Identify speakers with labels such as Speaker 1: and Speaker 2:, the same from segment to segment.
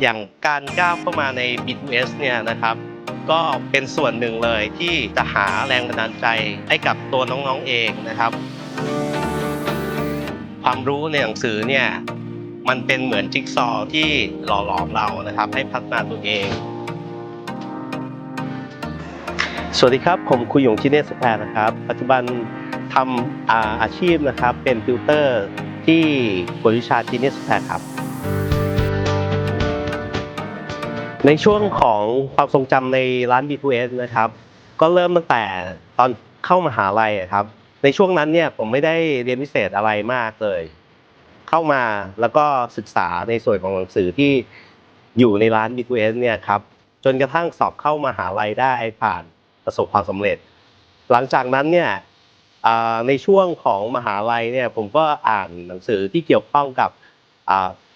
Speaker 1: อย่างการก้าวเข้ามาใน B2S เนี่ยนะครับ ก็เป็นส่วนหนึ่งเลยที่จะหาแรงบันดาลใจให้กับตัวน้องๆเองนะครับ ความรู้ในหนังสือเนี่ยมันเป็นเหมือนจิ๊กซอว์ที่หล่อหลอมเรานะครับ ให้พัฒนาตัวเอง สวัสดีครับ ผมคุยหยงชิเนสแพรนะครับ ปัจจุบันทำอาอาชีพนะครับเป็นติวเตอร์ที่กวดวิชาชิเนสแพรครับ ในช่วงของความทรงจำในร้าน B2S นะครับ ก็เริ่มตั้งแต่ตอนเข้ามหาลัยครับ ในช่วงนั้นเนี่ยผมไม่ได้เรียนพิเศษอะไรมากเลย เข้ามาแล้วก็ศึกษาในส่วนของหนังสือที่อยู่ในร้าน B2S เนี่ยครับจนกระทั่งสอบเข้ามหาลัยได้ผ่านประสบความสำเร็จ หลังจากนั้นเนี่ยในช่วงของมหาลัยเนี่ยผมก็อ่านหนังสือที่เกี่ยวข้องกับ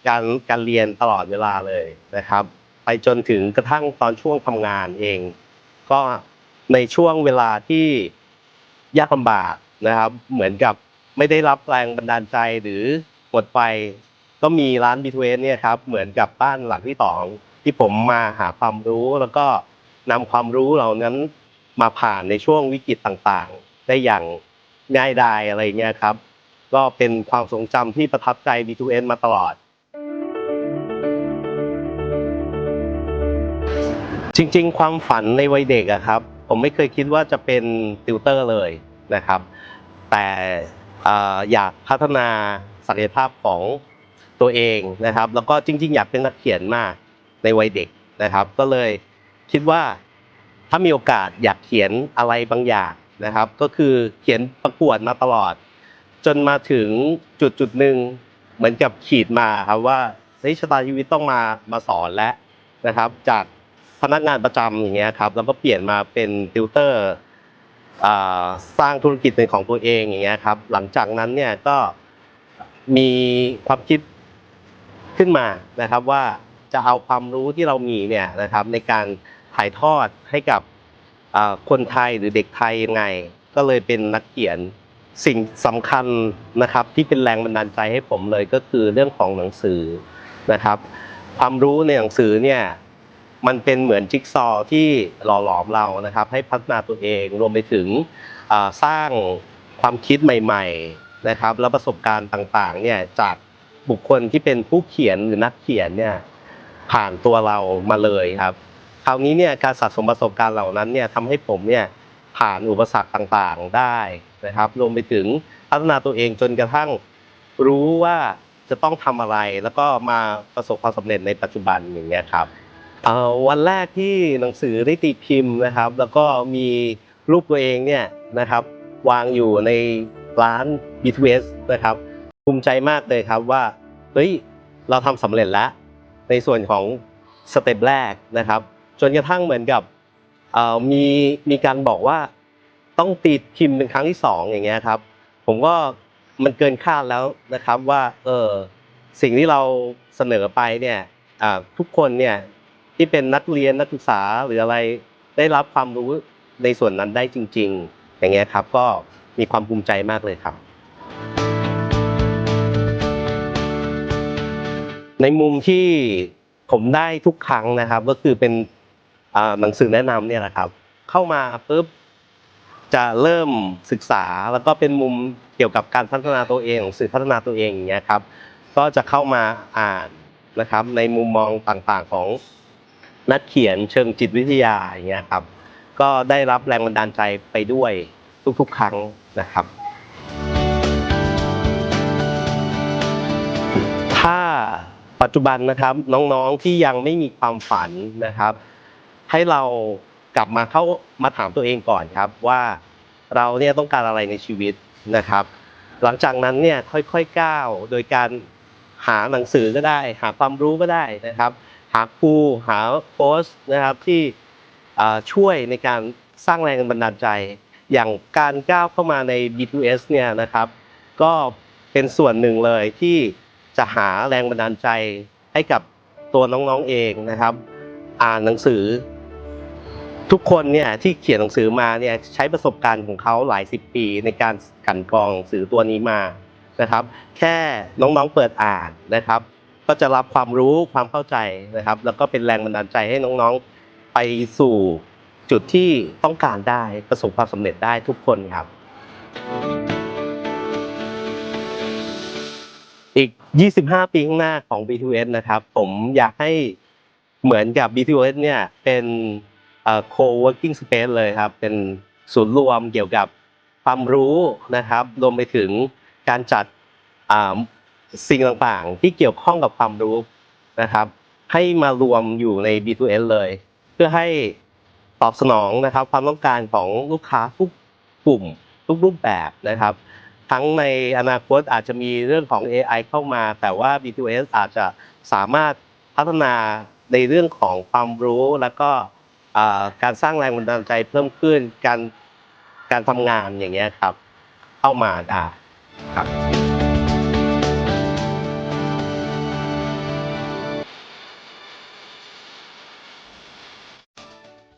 Speaker 1: การการเรียนตลอดเวลาเลยนะครับ ไปจนถึงกระทั่งตอนช่วงทำงานเอง ก็ในช่วงเวลาที่ยากลำบากนะครับ เหมือนกับไม่ได้รับแรงบันดาลใจหรือหมดไฟก็มีร้าน B2S เวนเนี่ยครับเหมือนกับบ้านหลังที่สองที่ผมมาหาความรู้แล้วก็นำความรู้เหล่านั้นมาผ่านในช่วงวิกฤตต่างๆ ได้อย่างง่ายดายอะไรเงี้ยครับ ก็เป็นความทรงจำที่ประทับใจ B2S มาตลอด จริง ๆ ความฝันในวัยเด็กอะครับ ผมไม่เคยคิดว่าจะเป็นติวเตอร์เลยนะครับ แต่ออยากพัฒนาศักยภาพของตัวเองนะครับ แล้วก็จริง ๆ อยากเป็นนักเขียนมากในวัยเด็กนะครับ ก็เลยคิดว่าถ้ามีโอกาสอยากเขียนอะไรบางอย่างนะครับ ก็คือเขียนประกวดมาตลอด จนมาถึงจุดจุดหนึ่งเหมือนกับขีดมาครับว่าเฮ้ยชะตาชีวิตต้องมามาสอนแล้วนะครับ จาก พนักงานประจำอย่างเงี้ยครับแล้วก็เปลี่ยนมาเป็นติวเตอร์สร้างธุรกิจเป็นของตัวเองอย่างเงี้ยครับ หลังจากนั้นเนี่ยก็มีความคิดขึ้นมานะครับว่าจะเอาความรู้ที่เรามีเนี่ยนะครับในการถ่ายทอดให้กับคนไทยหรือเด็กไทยยังไง ก็เลยเป็นนักเขียนสิ่งสำคัญนะครับ ที่เป็นแรงบันดาลใจให้ผมเลยก็คือเรื่องของหนังสือนะครับ ความรู้ในหนังสือเนี่ย มันเป็นเหมือนจิ๊กซอที่หล่อหลอมเรานะครับ ให้พัฒนาตัวเองรวมไปถึงสร้างความคิดใหม่ๆนะครับแล้วประสบการณ์ต่างๆเนี่ยจากบุคคลที่เป็นผู้เขียนหรือนักเขียนเนี่ยผ่านตัวเรามาเลยครับคราวนี้เนี่ยการสะสมประสบการณ์เหล่านั้นเนี่ยทำให้ผมเนี่ยผ่านอุปสรรคต่างๆได้นะครับ รวมไปถึงพัฒนาตัวเองจนกระทั่งรู้ว่าจะต้องทำอะไรแล้วก็มาประสบความสำเร็จในปัจจุบันอย่างเงี้ยครับ วันแรกที่หนังสือได้ตีพิมพ์นะครับ แล้วก็มีรูปตัวเองเนี่ยนะครับวางอยู่ในร้าน B2S นะครับภูมิใจมากเลยครับว่าเฮ้ยเราทำสำเร็จแล้ว ในส่วนของสเต็ปแรกนะครับ จนกระทั่งเหมือนกับมีมีการบอกว่าต้องตีพิมพ์เป็นครั้งที่สองอย่างเงี้ยครับ ผมก็มันเกินคาดแล้วนะครับว่าเออสิ่งที่เราเสนอไปเนี่ยทุกคนเนี่ย ที่เป็นนักเรียนนักศึกษาหรืออะไรได้รับความรู้ในส่วนนั้นได้จริง ๆ อย่างเงี้ยครับก็มีความภูมิใจมากเลยครับ ในมุมที่ผมได้ทุกครั้งนะครับ ก็คือเป็นอ่าหนังสือแนะนำเนี่ยแหละครับ เข้ามาปุ๊บจะเริ่มศึกษาแล้วก็เป็นมุมเกี่ยวกับการพัฒนาตัวเองหนังสือพัฒนาตัวเองอย่างเงี้ยครับ ก็จะเข้ามาอ่านนะครับ ในมุมมองต่างๆของ นักเขียนเชิงจิตวิทยาอย่างเงี้ยครับ ก็ได้รับแรงบันดาลใจไปด้วยทุกๆ ครั้งนะครับ ถ้าปัจจุบันนะครับน้องๆที่ยังไม่มีความฝันนะครับ ให้เรากลับมาเข้ามาถามตัวเองก่อนครับว่าเราเนี่ยต้องการอะไรในชีวิตนะครับ หลังจากนั้นเนี่ยค่อยๆก้าวโดยการหาหนังสือก็ได้ หาความรู้ก็ได้นะครับ หาครูหาโค้ชนะครับที่ช่วยในการสร้างแรงบันดาลใจ อย่างการก้าวเข้ามาใน B2S เนี่ยนะครับ ก็เป็นส่วนหนึ่งเลยที่จะหาแรงบันดาลใจให้กับตัวน้องๆเองนะครับ อ่านหนังสือ ทุกคนเนี่ยที่เขียนหนังสือมาเนี่ยใช้ประสบการณ์ของเขาหลายสิบปีในการกลันกรองหนังสือตัวนี้มานะครับ แค่น้องๆเปิดอ่านนะครับ ก็จะรับความรู้ความเข้าใจนะครับ แล้วก็เป็นแรงบันดาลใจให้น้องๆไปสู่จุดที่ต้องการได้ประสบความสำเร็จได้ทุกคนครับ อีก 25 ปีข้างหน้าของ B2S นะครับ ผมอยากให้เหมือนกับ B2S เนี่ยเป็น co-working space เลยครับ เป็นศูนย์รวมเกี่ยวกับความรู้นะครับ รวมไปถึงการจัด สิ่งต่างๆ ที่เกี่ยวข้องกับความรู้นะครับ ให้มารวมอยู่ใน B2S เลย เพื่อให้ตอบสนองนะครับ ความต้องการของลูกค้าทุกกลุ่มทุกรูปแบบนะครับ ทั้งในอนาคตอาจจะมีเรื่องของ AI เข้ามา แต่ว่า B2S อาจจะสามารถพัฒนาในเรื่องของความรู้แล้วก็การสร้างแรงบันดาลใจเพิ่มขึ้นการการทำงานอย่างเงี้ยครับ เข้ามาได้ครับ